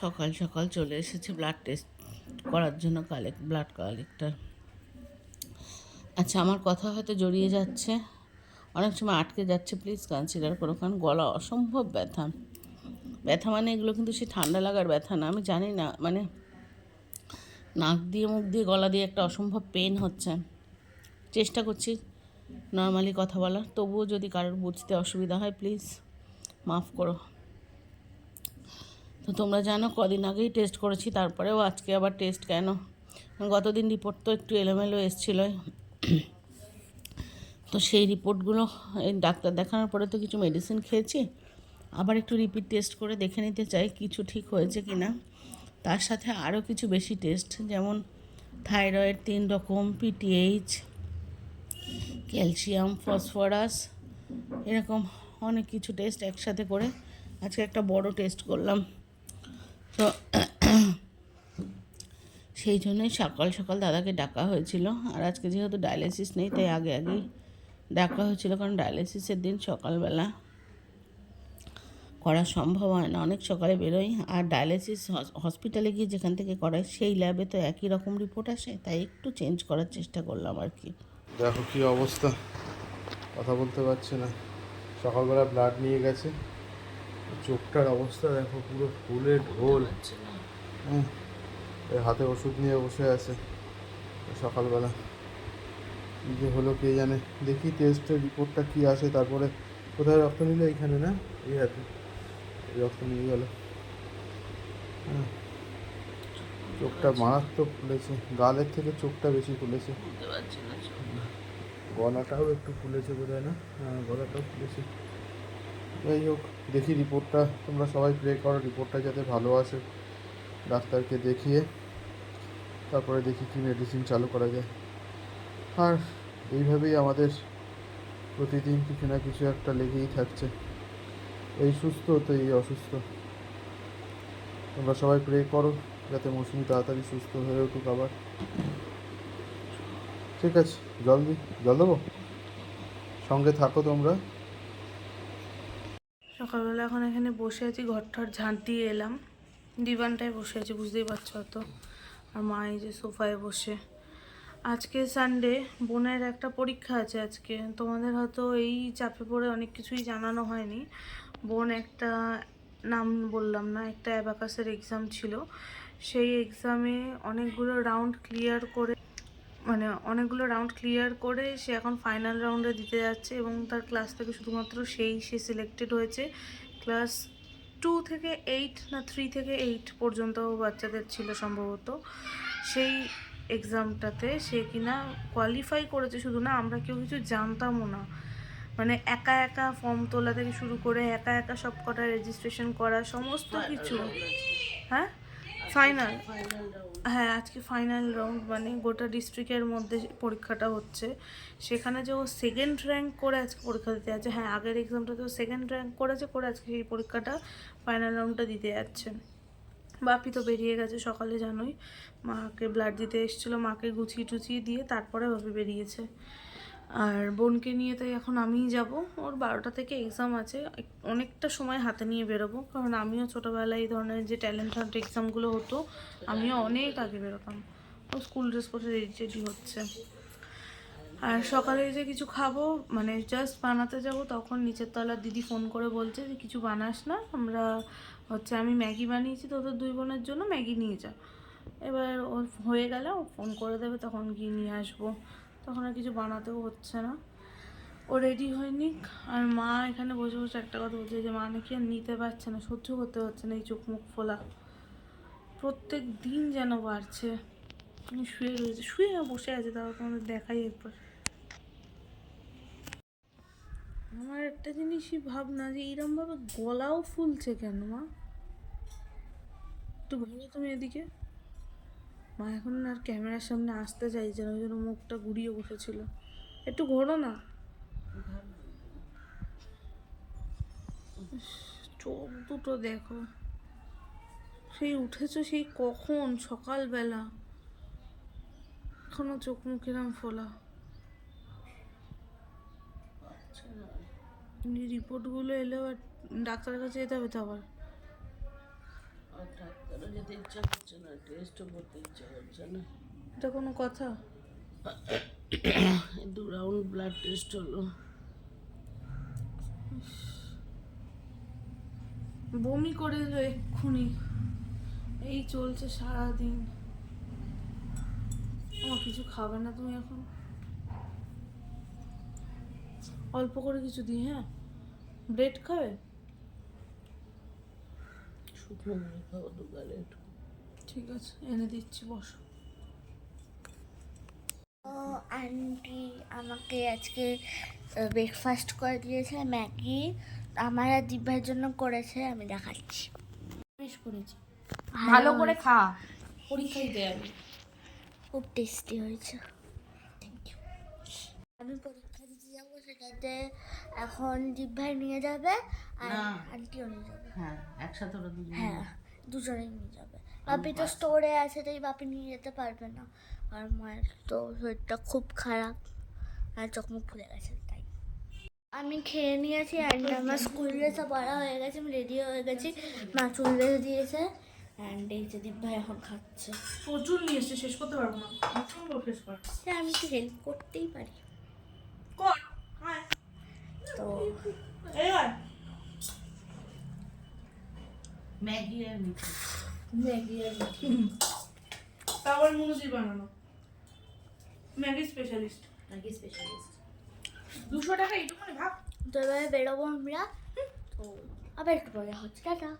সকাল সকাল চলে এসেছে ব্লাড টেস্ট করার জন্য কালেক্ট ব্লাড কালেক্টর আচ্ছা আমার কথা হয়তো জড়িয়ে যাচ্ছে। অনেক সময় আটকে যাচ্ছে প্লিজ কনসিডার করো কারণ গলা অসম্ভব ব্যথা। ব্যথা মানে এগুলো কিন্তু সে ঠান্ডা লাগার ব্যথা না, আমি জানি না মানে নাক দিয়ে, মুখ দিয়ে, গলা দিয়ে একটা অসম্ভব পেন হচ্ছে। চেষ্টা করছি নর্মালি কথা বলার, তবুও যদি কারোর বুঝতে অসুবিধা হয় প্লিজ মাফ করো। তো তোমরা জানো কদিন আগেই টেস্ট করেছি, তারপরেও আজকে আবার টেস্ট কেন? গতদিন রিপোর্ট তো একটু এলোমেলো এসেছিল। তো সেই রিপোর্টগুলো এই ডাক্তার দেখানোর পরে তো কিছু মেডিসিন খেয়েছি। আবার একটু রিপিট টেস্ট করে দেখে নিতে চাই কিছু ঠিক হয়েছে কি না তার সাথে আরও কিছু বেশি টেস্ট যেমন থাইরয়েড তিন রকম পিটিএইচ ক্যালসিয়াম ফসফরাস এরকম অনেক কিছু টেস্ট একসাথে করে আজকে একটা বড় টেস্ট করলাম। তো সেই জন্যই সকাল সকাল দাদাকে ডাকা হয়েছিল। আর আজকে যেহেতু ডায়ালিসিস নেই, তাই আগে আগেই ডাকা হয়েছিল, কারণ ডায়ালিসিসের দিন সকালবেলা করা সম্ভব হয় না। অনেক সকালে বেরোই, আর ডায়ালিসিস হসপিটালে গিয়ে যেখান থেকে করাই, সেই ল্যাবে তো একই রকম রিপোর্ট আসে, তাই একটু চেঞ্জ করার চেষ্টা করলাম আর কি। দেখো কি অবস্থা, কথা বলতে পারছে না। সকালবেলা ব্লাড নিয়ে গেছে। চোখটার অবস্থা দেখো পুরো ফুলে ঢোল। এই হাতে ওষুধ নিয়ে বসে আছে সকালবেলা। যে হলো কে জানে? দেখি টেস্টের রিপোর্টটা কি আসে তারপরে কোথায় রক্ত নিল এইখানে না? এই হাতে রক্ত নিয়ে গেল। হ্যাঁ। চোখটা মারাত্মক ফুলেছে গালের থেকে চোখটা বেশি ফুলেছে। না গলাটাও একটু ফুলেছে বোধ হয় না? হ্যাঁ গলাটাও ফুলেছে। যাই হোক, দেখি রিপোর্টটা তোমরা সবাই প্রে করো রিপোর্টটা যাতে ভালো আসে ডাক্তারকে দেখিয়ে। তারপরে দেখি কী মেডিসিন চালু করা যায়। আর এইভাবেই আমাদের প্রতিদিন কিছু না কিছু একটা লেগেই থাকছে। এই সুস্থ, তো এই অসুস্থ। তোমরা সবাই প্রে করো, যাতে মৌসুমি তাড়াতাড়ি সুস্থ হয়ে উঠুক আবার। ঠিক আছে জল দি জল দেবো? সঙ্গে থাকো তোমরা। সকালবেলা এখন এখানে বসে আছি, ঘরটার ঝাঁট দিয়ে এলাম। দিবানটায় বসে আছি, বুঝতেই পারছ তো আর মা এই যে সোফায় বসে। আজকে সানডে বোনের একটা পরীক্ষা আছে আজকে। তোমাদের হয়তো এই চাপে পড়ে অনেক কিছুই জানানো হয়নি। বোন একটা নাম বললাম না, একটা অ্যাবাকাসের এক্সাম ছিল। সেই এক্সামে অনেকগুলো রাউন্ড ক্লিয়ার করে মানে অনেকগুলো রাউন্ড ক্লিয়ার করে সে এখন ফাইনাল রাউন্ডে দিতে যাচ্ছে এবং তার ক্লাস থেকে শুধুমাত্র সেই সে সিলেক্টেড হয়েছে। ক্লাস টু থেকে এইট না থ্রি থেকে এইট পর্যন্ত বাচ্চাদের ছিল সম্ভবত। সেই এক্সামটাতে সে কিনা কোয়ালিফাই করেছে শুধু না আমরা কেউ কিছু জানতামও না। মানে একা একা ফর্ম তোলা থেকে শুরু করে একা একা সব কটা রেজিস্ট্রেশন করা সমস্ত কিছু। হ্যাঁ? ফাইনাল হ্যাঁ আজকে ফাইনাল রাউন্ড মানে গোটা ডিস্ট্রিক্টের মধ্যে পরীক্ষাটা হচ্ছে। সেখানে যে ও সেকেন্ড র্যাঙ্ক করে আজকে পরীক্ষা দিতে যাচ্ছে হ্যাঁ আগের এক্সামটাতে ও সেকেন্ড র্যাঙ্ক করেছে করে আজকে সেই পরীক্ষাটা ফাইনাল রাউন্ডটা দিতে যাচ্ছে। বাপি তো বেরিয়ে গেছে সকালে, জানোই। মাকে ব্লাড দিতে এসেছিল, মাকে গুছিয়ে টুচিয়ে দিয়ে তারপরে বাপি বেরিয়েছে। আর বোনকে নিয়ে তাই এখন আমিই যাব। ওর বারোটা থেকে এক্সাম আছে। অনেকটা সময় হাতে নিয়ে বেরোবো। কারণ আমিও ছোটোবেলায় এই ধরনের যে ট্যালেন্ট হান্ট এক্সামগুলো হতো, আমিও অনেক আগে বেরোতাম। ও স্কুল ড্রেস পরে রেডি হচ্ছে। আর সকালে যে কিছু খাব মানে জাস্ট বানাতে যাব, তখন নিচের তলার দিদি ফোন করে বলছে যে, কিছু বানাস না, আমরা হচ্ছে আমি ম্যাগি বানিয়েছি, তোদের দুই বোনের জন্য ম্যাগি নিয়ে যা। এবার ওর হয়ে গেলে ও ফোন করে দেবে, তখন গিয়ে নিয়ে আসব। তখন আর কিছু বানাতেও হচ্ছে না। ও রেডি হয়নি। আর মা এখানে বসে বসে একটা কথা বলছে যে, মা নাকি আর নিতে পারছে না, সহ্য করতে পারছে না এই চোখ মুখ ফোলা। প্রত্যেক দিন যেন বাড়ছে। শুয়ে রয়েছে। শুয়ে না, বসে আছে, তাও তোমাদের দেখাই একবার আমার একটা জিনিসই ভাবনা যে এইরমভাবে গলাও ফুলছে কেন, মা? একটু ভালো তুমি এদিকে। মা, এখন আর ক্যামেরার সামনে আসতে চাইছে না ওই জন্য মুখটা ঘুরিয়ে বসেছিল। একটু ঘোরো না। চোখ দুটো দেখো। সেই উঠেছো সেই কখন? সকালবেলা। এখনও চোখ মুখ এরম ফোলা। রিপোর্টগুলো এলেও ডাক্তারের কাছে যেতে হবে তো আবার? আর ডাক্তারও যেতে ইচ্ছা করছে না টেস্টও করতে ইচ্ছা করছে না এটা কোনো কথা? দু রাউন্ড ব্লাড টেস্ট হলো। বমি করে এলো এক্ষুনি। এই চলছে সারাদিন। আমার কিছু খাবে না তুমি এখন? অল্প করে কিছু দিই হ্যাঁ? ব্রেড খাবে? শুকনো মুড়ি খাব দুগালে একটু। ঠিক আছে এনে দিচ্ছি বসো। ও আন্টি আমাকে আজকে ব্রেকফাস্ট করে দিয়েছে ম্যাগি। আমার আর দিব্যার জন্য করেছে আমি দেখাচ্ছি। বেশ করেছি। ভালো করে খা। পরীক্ষা দিতে যাবে। খুব টেস্টি হয়েছে। আমি পরীক্ষা দিতে যাব সেটাতে এখন দিব্যাই নিয়ে যাবে আর। আন্টিও নিয়ে যাবে হ্যাঁ একসাথে ওরা দুজন হ্যাঁ দুজনেই নিয়ে যাবে। বাপি তো স্টোরে আছে তাই বাপি নিয়ে যেতে পারবে না। আর মায়ের তো শরীরটা খুব খারাপ আর চোখ মুখ ফুলে গেছে তাই। আমি খেয়ে নিয়েছি অ্যান্ড আমার স্কুল ড্রেসও পরা হয়ে গেছে আমি রেডি হয়ে গেছি। মা চুল ড্রেস দিয়েছে অ্যান্ড এই যে দিব্যা এখন খাচ্ছে। প্রচুর নিয়ে এসছে শেষ করতে পারব না। প্রচণ্ড শেষ কর। সে আমি কি হেল্প করতেই পারি। কর হ্যাঁ তো। ম্যাগি আর মিঠি ম্যাগি আর তারপর মুরগি বানানো। ম্যাগি স্পেশালিস্ট ম্যাগি স্পেশালিস্ট দুশো টাকা এইটুকুনি ভাব। তো এবারে বেরোবো আমরা। তো আবার একটু পরে হচ্ছে টাটা।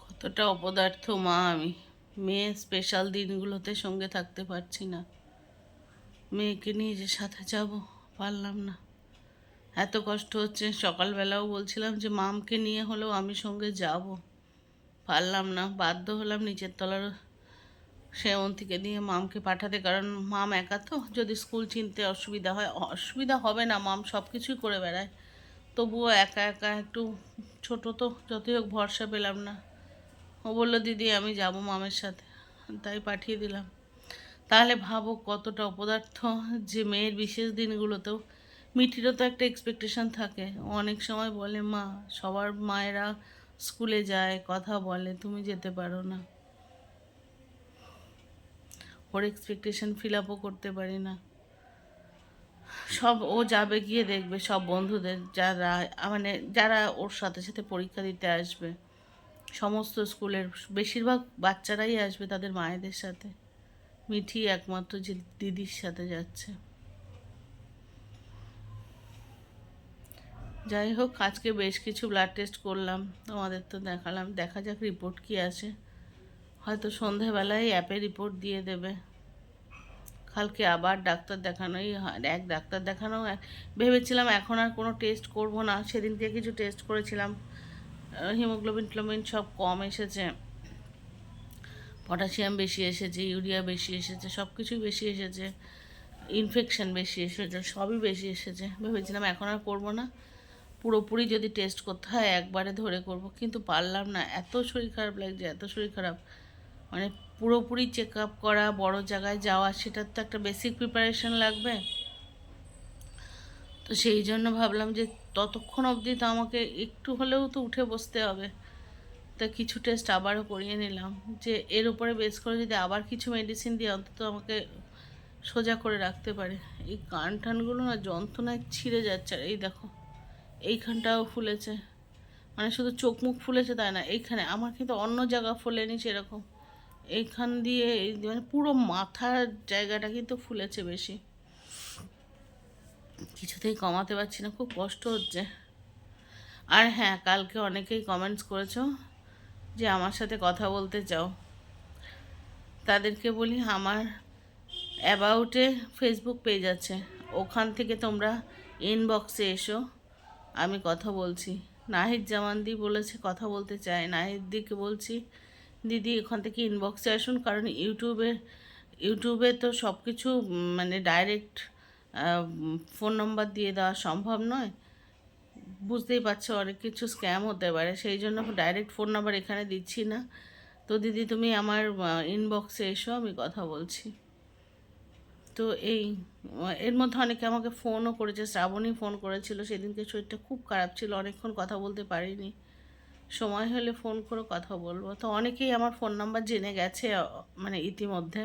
কতটা অপদার্থ মা আমি। মেয়ে স্পেশাল দিনগুলোতে সঙ্গে থাকতে পারছি না। মেয়েকে নিয়ে যে সাথে যাব পারলাম না। এত কষ্ট হচ্ছে। সকালবেলাও বলছিলাম যে মামকে নিয়ে হলেও আমি সঙ্গে যাব। পারলাম না, বাধ্য হলাম নিচের তলার সেমন্তীকে দিয়ে মামকে পাঠাতে। কারণ মাম একা তো, যদি স্কুল চিনতে অসুবিধা হয়, অসুবিধা হবে না, মাম সব কিছুই করে বেড়ায়। তবুও একা একা একটু ছোট তো, যতই হোক ভরসা পেলাম না। ও বলল, দিদি, আমি যাব মামের সাথে। তাই পাঠিয়ে দিলাম। তাহলে ভাবো কতটা অপদার্থ যে মেয়ের বিশেষ দিনগুলোতেও মিঠিরও তো একটা এক্সপেকটেশন থাকে। অনেক সময় বলে, মা, সবার মায়েরা স্কুলে যায়, কথা বলে, তুমি যেতে পারো না। ওর এক্সপেকটেশন ফিল আপও করতে পারি না। সব, ও যাবে গিয়ে দেখবে, সব বন্ধুদের যারা মানে যারা ওর সাথে সাথে পরীক্ষা দিতে আসবে। সমস্ত স্কুলের, বেশিরভাগ বাচ্চারাই আসবে তাদের মায়েদের সাথে। মিঠি একমাত্র যে দিদির সাথে যাচ্ছে। যাই হোক, আজকে বেশ কিছু ব্লাড টেস্ট করলাম, তোমাদের তো দেখালাম। দেখা যাক রিপোর্ট কি আসে। হয়তো সন্ধেবেলায় অ্যাপে রিপোর্ট দিয়ে দেবে। কালকে আবার ডাক্তার দেখানোই এক ডাক্তার দেখানো ভেবেছিলাম এখন আর কোনো টেস্ট করব না, সেদিনকে কিছু টেস্ট করেছিলাম। হিমোগ্লোবিন টোগ্লোবিন সব কম এসেছে। পটাশিয়াম বেশি এসেছে ইউরিয়া বেশি এসেছে সব কিছুই বেশি এসেছে। ইনফেকশন বেশি এসেছে, সবই বেশি এসেছে। ভেবেছিলাম এখন আর করব না। পুরোপুরি যদি টেস্ট করতে হয়, একবারে ধরে করব। কিন্তু পারলাম না, এত শরীর খারাপ লাগছে, এত শরীর খারাপ। মানে পুরোপুরি চেক আপ করা, বড় জায়গায় যাওয়া, সেটার তো একটা বেসিক প্রিপারেশন লাগবে। তো সেই জন্য ভাবলাম যে, ততক্ষণ অবধি তো আমাকে একটু হলেও তো উঠে বসতে হবে। তা কিছু টেস্ট আবারও করিয়ে নিলাম। যে এর উপরে বেস করে যদি আবার কিছু মেডিসিন দিয়ে অন্তত আমাকে সোজা করে রাখতে পারে। এই কান টানগুলো না যন্ত্রণায় ছিঁড়ে যাচ্ছে। আর এই দেখো এইখানটাও ফুলেছে। মানে শুধু চোখ মুখ ফুলেছে তাই না, এইখানে। আমার কিন্তু অন্য জায়গা ফুলেনি সেরকম। এইখান দিয়ে মানে পুরো মাথার জায়গাটা কিন্তু ফুলেছে বেশি। কিছুতেই কমাতে পারছি না, খুব কষ্ট হচ্ছে। আর হ্যাঁ কালকে অনেকেই কমেন্টস করেছ যে আমার সাথে কথা বলতে চাও। তাদেরকে বলি আমার অ্যাবাউটে ফেসবুক পেজ আছে। ওখান থেকে তোমরা ইনবক্সে এসো। আমি কথা বলছি। নাহিদ জামানদি বলেছে, কথা বলতে চায়। নাহিদ দিকে বলছি, দিদি, এখান থেকে ইনবক্সে আসুন, কারণ ইউটিউবে ইউটিউবে তো সব কিছু মানে ডাইরেক্ট ফোন নম্বর দিয়ে দেওয়া সম্ভব নয়। বুঝতেই পারছ, অনেক কিছু স্ক্যাম হতে পারে। সেই জন্য ডাইরেক্ট ফোন নাম্বার এখানে দিচ্ছি না। তো দিদি, তুমি আমার ইনবক্সে এসো, আমি কথা বলছি। তো এই, এর মধ্যে অনেকে আমাকে ফোনও করেছে, শ্রাবণী ফোন করেছিল, সেদিনকে শরীরটা খুব খারাপ ছিল, অনেকক্ষণ কথা বলতে পারিনি। সময় হলে ফোন করে কথা বলব। তো অনেকেই আমার ফোন নাম্বার জেনে গেছে মানে ইতিমধ্যে।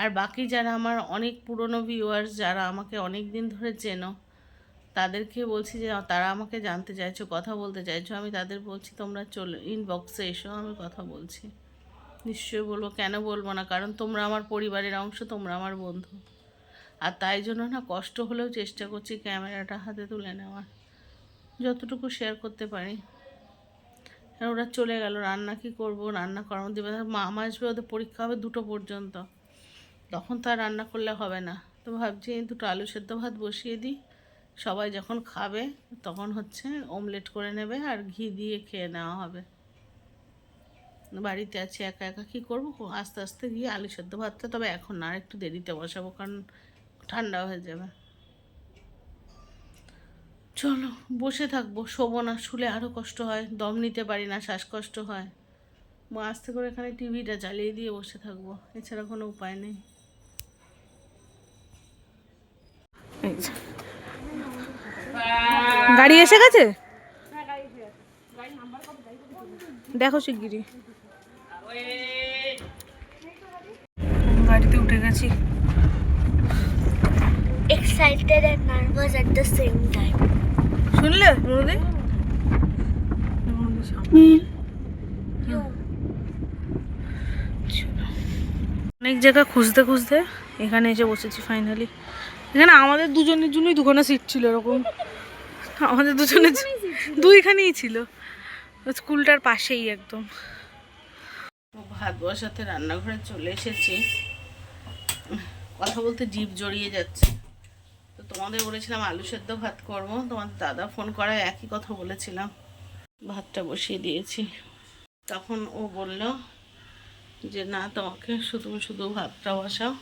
আর বাকি যারা আমার অনেক পুরনো ভিউয়ার্স যারা আমাকে অনেক দিন ধরে চেনো, তাদেরকে বলছি যে তারা আমাকে জানতে চাইছো, কথা বলতে চাইছো। আমি তাদের বলছি, তোমরা চলে ইনবক্সে এসো, আমি কথা বলছি। নিশ্চয়ই বলব, কেন বলব না? কারণ তোমরা আমার পরিবারের অংশ, তোমরা আমার বন্ধু। আর তাই জন্য না, কষ্ট হলেও চেষ্টা করছি ক্যামেরাটা হাতে তুলে নেওয়ার। যতটুকু শেয়ার করতে পারি। ওরা চলে গেল, রান্না কি করব, রান্না করার দেবে মামা আসবে, ওদের পরীক্ষা হবে দুটো পর্যন্ত। তখন তো আর রান্না করলে হবে না। তো ভাবছি দুটো আলু সেদ্ধ ভাত বসিয়ে দিই। সবাই যখন খাবে, তখন হচ্ছে অমলেট করে নেবে আর ঘি দিয়ে খেয়ে নেওয়া হবে। বাড়িতে আছি, একা একা কী করব? আস্তে আস্তে গিয়ে আলু সেদ্ধ ভাতটা, তবে এখন আর একটু দেরিতে বসাবো, কারণ ঠান্ডা হয়ে যাবে। চলো, বসে থাকব, শোবো না, শুলে আরও কষ্ট হয়, দম নিতে পারি না, শ্বাসকষ্ট হয়। মা আস্তে করে এখানে টিভিটা চালিয়ে দিয়ে বসে থাকব, এছাড়া কোনো উপায় নেই। গাড়ি এসে গেছে? দেখো শিগগিরই। গাড়িতে উঠে গেছি। Excited and nervous at the same time. শুনলে মনুদি অনেক জায়গা খুঁজতে খুঁজতে এখানে এসে বসেছি ফাইনালি এখানে আমাদের দুজনের জন্যই দুখানা সিট ছিল এরকম। আমাদের দুজনের দুইখানেই ছিল। স্কুলটার পাশেই একদম। ভাত বসাতে রান্নাঘরে চলে এসেছি। কথা বলতে জিভ জড়িয়ে যাচ্ছে। তো তোমাদের বলেছিলাম আলু সেদ্ধ ভাত করব, তোমাদের দাদা ফোন করায় একই কথা বলেছিলাম। ভাতটা বসিয়ে দিয়েছি। তখন ও বলল যে, না, তোমাকে শুধু শুধু ভাতটা বসাও,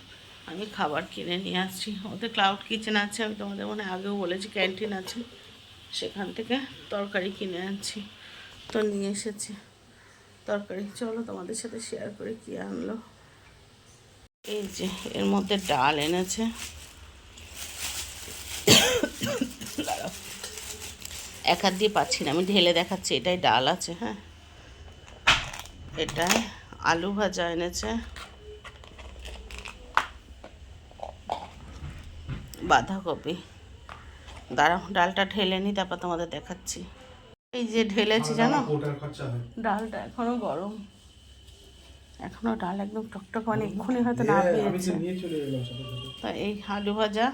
আমি খাবার কিনে নিয়ে আসছি। ওদের ক্লাউড কিচেন আছে, আমি তোমাদের মনে আগেও বলেছি ক্যান্টিন আছে। সেখান থেকে তরকারি কিনে আনছি। তো নিয়ে এসেছি। তরকারি। চলো তোমাদের সাথে শেয়ার করে কি আনলো। এই যে, এর মধ্যে ডাল এনেছে। এক হাত দিয়ে পাচ্ছি না, আমি ঢেলে দেখাচ্ছি, এটাই ডাল আছে হ্যাঁ। এটায় আলু ভাজা এনেছে। বাঁধাকপি। দাঁড়া ডালটা ঢেলে নি, তারপর তোমাদের দেখাচ্ছি। এই যে ঢেলেছি জানো? ডালটা এখনও গরম। এখনও ডাল একদম টকটক মানে এক্ষুনি হয়তো না পেয়েছে। তো এই আলু ভাজা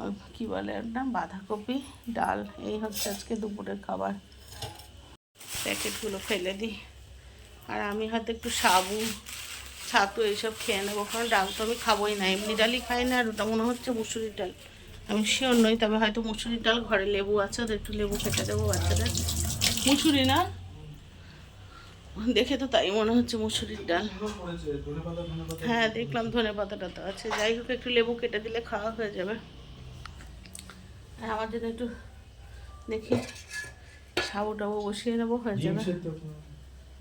আর কি বলে ওটা বাঁধাকপি ডাল এই হচ্ছে আজকে দুপুরের খাবার। প্যাকেটগুলো ফেলে দিই। আর আমি হয়তো একটু সাবু ছাতু এইসব খেয়ে নেব কারণ ডাল তো আমি খাবোই না। এমনি ডালই খাই না আর ওটা মনে হচ্ছে মুসুরির ডাল। আমি শিওর নই তবে হয়তো মুসুরির ডাল ঘরে লেবু আছে ওদের একটু লেবু কেটে দেবো বাচ্চাদের। মুসুরি না? দেখে তো তাই মনে হচ্ছে মুসুরির ডাল। হ্যাঁ দেখলাম ধনে পাতাটা তো আছে। যাই হোক একটু লেবু কেটে দিলে খাওয়া হয়ে যাবে। আর আমার জন্য একটু দেখি সাবু টাবু বসিয়ে নেব হয়ে যাবে।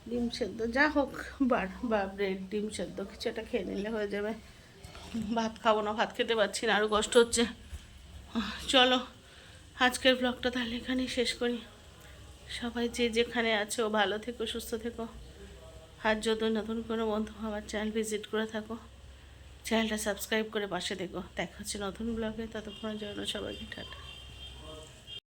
ডিম সেদ্ধ যা হোক বার বা ব্রেড ডিম সেদ্ধ কিছু একটা খেয়ে নিলে হয়ে যাবে। ভাত খাব না ভাত খেতে পারছি না আরও কষ্ট হচ্ছে। চলো, আজকের ব্লগটা তাহলে এখানেই শেষ করি। সবাই যে যেখানে আছো, ভালো থেকো, সুস্থ থেকো। আর যদি নতুন কোনো বন্ধু আমার চ্যানেল ভিজিট করে থাকো চ্যানেলটা সাবস্ক্রাইব করে পাশে দেখো। দেখা হচ্ছে নতুন ব্লগে ততক্ষণের জন্য সবাইকে টাটা।